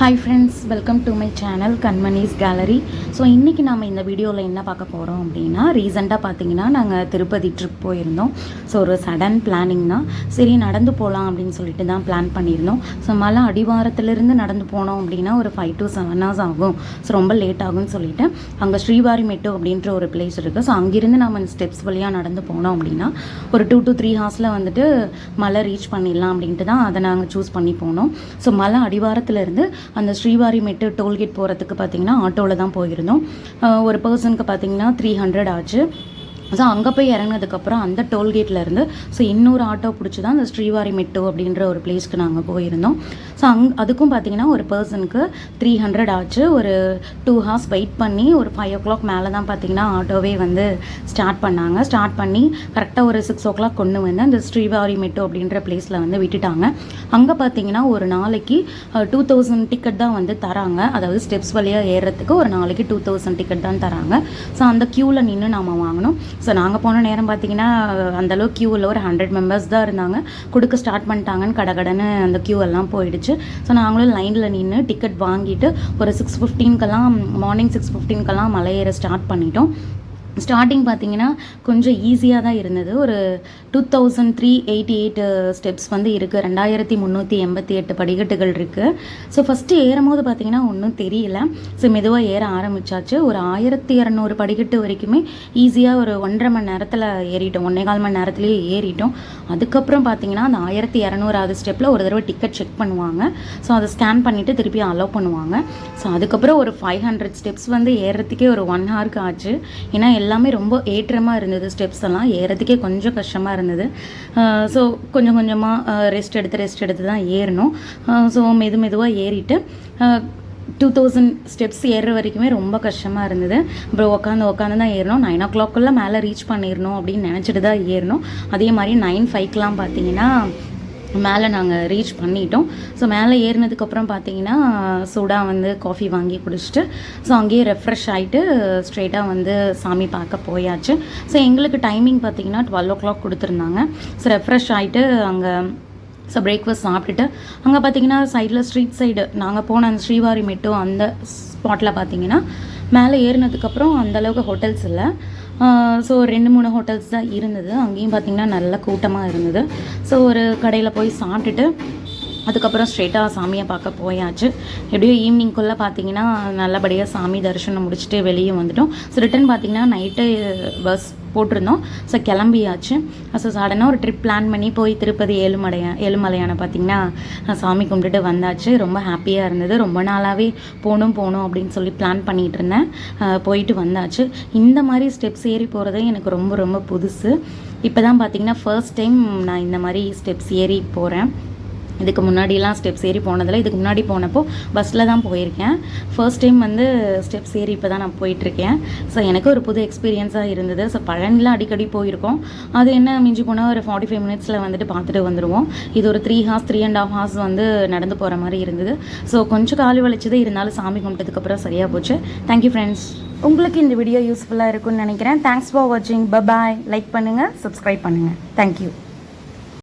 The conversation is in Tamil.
Hi friends welcome to my channel Kanmani's gallery so இன்றைக்கி நாம் இந்த வீடியோவில் என்ன பார்க்க போகிறோம் அப்படின்னா ரீசெண்டாக பார்த்தீங்கன்னா நாங்கள் திருப்பதி ட்ரிப் போயிருந்தோம். ஸோ ஒரு சடன் பிளானிங் தான் சரி நடந்து போகலாம் அப்படின்னு சொல்லிட்டு தான் பிளான் பண்ணியிருந்தோம். ஸோ மலை அடிவாரத்துலேருந்து நடந்து போனோம் அப்படின்னா ஒரு ஃபைவ் டு செவன் ஹவர்ஸ் ஆகும். ஸோ ரொம்ப லேட் ஆகும்னு சொல்லிட்டு அங்கே ஸ்ரீவாரிமெட்டு அப்படின்ற ஒரு பிளேஸ் இருக்குது ஸோ அங்கேருந்து நம்ம ஸ்டெப்ஸ் வழியாக நடந்து போனோம் அப்படின்னா ஒரு டூ டு த்ரீ ஹார்ஸில் வந்துட்டு மலை ரீச் பண்ணிடலாம் அப்படின்ட்டு தான் அதை நாங்கள் சூஸ் பண்ணி போனோம். ஸோ மலை அடிவாரத்துலேருந்து அந்த ஸ்ரீவாரிமெட்டு டோல்கேட் போகிறதுக்கு பார்த்தீங்கன்னா ஆட்டோவில் தான் போயிருந்தோம். ஒரு பர்சனுக்கு பார்த்தீங்கன்னா த்ரீ ஹண்ட்ரட் ஆச்சு. ஸோ அங்கே போய் இறங்கினதுக்கப்புறம் அந்த டோல்கேட்லேருந்து ஸோ இன்னொரு ஆட்டோ பிடிச்சி தான் அந்த ஸ்ரீவாரி மெட்டு அப்படின்ற ஒரு பிளேஸ்க்கு நாங்கள் போயிருந்தோம். ஸோ அங் அதுக்கும் பார்த்தீங்கன்னா ஒரு பர்சனுக்கு த்ரீ ஹண்ட்ரட் ஆச்சு. ஒரு டூ ஹார்ஸ் வெயிட் பண்ணி ஒரு ஃபைவ் ஓ கிளாக் மேலே தான் பார்த்தீங்கன்னா ஆட்டோவே வந்து ஸ்டார்ட் பண்ணாங்க. ஸ்டார்ட் பண்ணி கரெக்டாக ஒரு சிக்ஸ் ஓ கிளாக் கொண்டு வந்து அந்த ஸ்ரீவாரி மெட்டு அப்படின்ற பிளேஸில் வந்து விட்டுட்டாங்க. அங்கே பார்த்தீங்கன்னா ஒரு நாளைக்கு டூ தௌசண்ட் டிக்கெட் தான் வந்து தராங்க. அதாவது ஸ்டெப்ஸ் வழியாக ஏறுறதுக்கு ஒரு நாளைக்கு டூ தௌசண்ட் டிக்கெட் தான் தராங்க. ஸோ அந்த க்யூவில் நின்று நாம் வாங்கினோம். ஸோ நாங்கள் போன நேரம் பார்த்தீங்கன்னா அந்தளவு க்யூவில் ஒரு ஹண்ட்ரட் மெம்பர்ஸ் தான் இருந்தாங்க. கொடுக்க ஸ்டார்ட் பண்ணிட்டாங்கன்னு கடகடன்னு அந்த க்யூ எல்லாம் போயிடுச்சு. ஸோ நாங்களும் லைனில் நின்று டிக்கெட் வாங்கிட்டு ஒரு சிக்ஸ் ஃபிஃப்டீன்க்கெல்லாம் மார்னிங் சிக்ஸ் ஃபிஃப்டீன்க்கெல்லாம் மலையேற ஸ்டார்ட் பண்ணிட்டோம். ஸ்டார்டிங் பார்த்தீங்கன்னா கொஞ்சம் ஈஸியாக தான் இருந்தது. ஒரு two thousand three eighty eight steps வந்து இருக்குது ரெண்டாயிரத்தி முந்நூற்றி எண்பத்தி எட்டு படிக்கட்டுகள் இருக்குது ஸோ ஃபஸ்ட்டு ஏறும்போது பார்த்தீங்கன்னா ஒன்றும் தெரியல. ஸோ மெதுவாக ஏற ஆரம்பிச்சாச்சு. ஒரு ஆயிரத்தி இரநூறு படிக்கட்டு வரைக்குமே ஈஸியாக ஒரு ஒன்றரை மணி நேரத்தில் ஏறிட்டோம். ஒன்றே கால் மணி நேரத்துலேயே ஏறிட்டோம். அதுக்கப்புறம் பார்த்தீங்கன்னா அந்த ஆயிரத்தி இரநூறாவது ஸ்டெப்பில் ஒரு தடவை டிக்கெட் செக் பண்ணுவாங்க. ஸோ அதை ஸ்கேன் பண்ணிவிட்டு திருப்பி அலோவ் பண்ணுவாங்க. ஸோ அதுக்கப்புறம் ஒரு ஃபைவ் ஹண்ட்ரட் ஸ்டெப்ஸ் வந்து ஏறுறதுக்கே ஒரு ஒன் ஹவருக்கு ஆச்சு. ஏன்னா எல்லாமே ரொம்ப ஏற்றமாக இருந்தது. ஸ்டெப்ஸ் எல்லாம் ஏறதுக்கே கொஞ்சம் கஷ்டமாக இருந்தது. ஸோ கொஞ்சம் கொஞ்சமாக ரெஸ்ட் எடுத்து ரெஸ்ட் எடுத்து தான் ஏறணும். ஸோ மெது மெதுவாக ஏறிட்டு டூ தௌசண்ட் ஸ்டெப்ஸ் ஏறுற வரைக்குமே ரொம்ப கஷ்டமாக இருந்தது. அப்புறம் உட்காந்து உட்காந்து தான் ஏறணும். நைன் ஓ கிளாக்குள்ளே மேலே ரீச் பண்ணிடணும் அப்படின்னு நினச்சிட்டு தான் ஏறணும். அதே மாதிரி நைன் ஃபைவ்க்கெலாம் பார்த்தீங்கன்னா மேலே நாங்கள் ரீச் பண்ணிட்டோம். ஸோ மேலே ஏறினதுக்கப்புறம் பார்த்தீங்கன்னா சூடாக வந்து காஃபி வாங்கி குடிச்சிட்டு ஸோ அங்கேயே ரெஃப்ரெஷ் ஆகிட்டு ஸ்ட்ரெயிட்டாக வந்து சாமி பார்க்க போயாச்சு. ஸோ எங்களுக்கு டைமிங் பார்த்தீங்கன்னா டுவெல் ஓ கிளாக் கொடுத்துருந்தாங்க. ஸோ ரெஃப்ரெஷ் ஆகிட்டு அங்கே ஸோ பிரேக்ஃபாஸ்ட் சாப்பிட்டுட்டு அங்கே பார்த்தீங்கன்னா சைடில் ஸ்ட்ரீட் சைடு நாங்கள் போன அந்த ஸ்ரீவாரி மெட்டு அந்த ஸ்பாட்டில் பார்த்தீங்கன்னா மேலே ஏறினதுக்கப்புறம் அந்தளவுக்கு ஹோட்டல்ஸ் இல்லை. ஸோ ரெண்டு மூணு ஹோட்டல்ஸ் தான் இருந்தது. அங்கேயும் பார்த்திங்கன்னா நல்ல கூட்டமாக இருந்தது. ஸோ ஒரு கடையில் போய் சாப்பிட்டுட்டு அதுக்கப்புறம் ஸ்ட்ரெயிட்டாக சாமியை பார்க்க போயாச்சு. எப்படியோ ஈவினிங்குள்ளே பார்த்தீங்கன்னா நல்லபடியாக சாமி தரிசனம் முடிச்சுட்டு வெளியே வந்துட்டோம். ஸோ ரிட்டன் பார்த்தீங்கன்னா நைட்டு பஸ் போட்டிருந்தோம். ஸோ கிளம்பியாச்சு. ஸோ சடனாக ஒரு ட்ரிப் பிளான் பண்ணி போய் திருப்பதி ஏழுமலையா ஏழுமலையான பார்த்திங்கன்னா சாமி கும்பிட்டுட்டு வந்தாச்சு. ரொம்ப ஹாப்பியாக இருந்தது. ரொம்ப நாளாகவே போகணும் போகணும் அப்படின்னு சொல்லி பிளான் பண்ணிகிட்டு இருந்தேன். போயிட்டு வந்தாச்சு. இந்த மாதிரி ஸ்டெப்ஸ் ஏறி போகிறது எனக்கு ரொம்ப ரொம்ப புதுசு. இப்போ தான் பார்த்தீங்கன்னா ஃபர்ஸ்ட் டைம் நான் இந்த மாதிரி ஸ்டெப்ஸ் ஏறி போகிறேன் இதுக்கு முன்னாடிலாம் ஸ்டெப்ஸ் ஏறி போனதில்ல. இதுக்கு முன்னாடி போனப்போ பஸ்ஸில் தான் போயிருக்கேன். ஃபர்ஸ்ட் டைம் வந்து ஸ்டெப்ஸ் ஏறி இப்போ தான் நான் போயிட்டுருக்கேன். ஸோ எனக்கு ஒரு புது எக்ஸ்பீரியன்ஸாக இருந்தது. ஸோ பழனிலாம் அடிக்கடி போயிருக்கோம். அது என்ன மிஞ்சி போனால் ஒரு ஃபார்ட்டி ஃபைவ் மினிட்ஸில் வந்துட்டு பார்த்துட்டு வந்துடுவோம் இது ஒரு three hours three and half hours வந்து நடந்து போகிற மாதிரி இருந்தது. ஸோ கொஞ்சம் காலி வலிச்சது. இருந்தாலும் சாமி கும்பிட்டதுக்கப்புறம் சரியாக போச்சு. தேங்க்யூ ஃப்ரெண்ட்ஸ் உங்களுக்கு இந்த வீடியோ யூஸ்ஃபுல்லாக இருக்கும்னு நினைக்கிறேன். தேங்க்ஸ் ஃபார் வாட்சிங் பபாய் லைக் பண்ணுங்கள் சப்ஸ்கிரைப் பண்ணுங்கள் தேங்க்யூ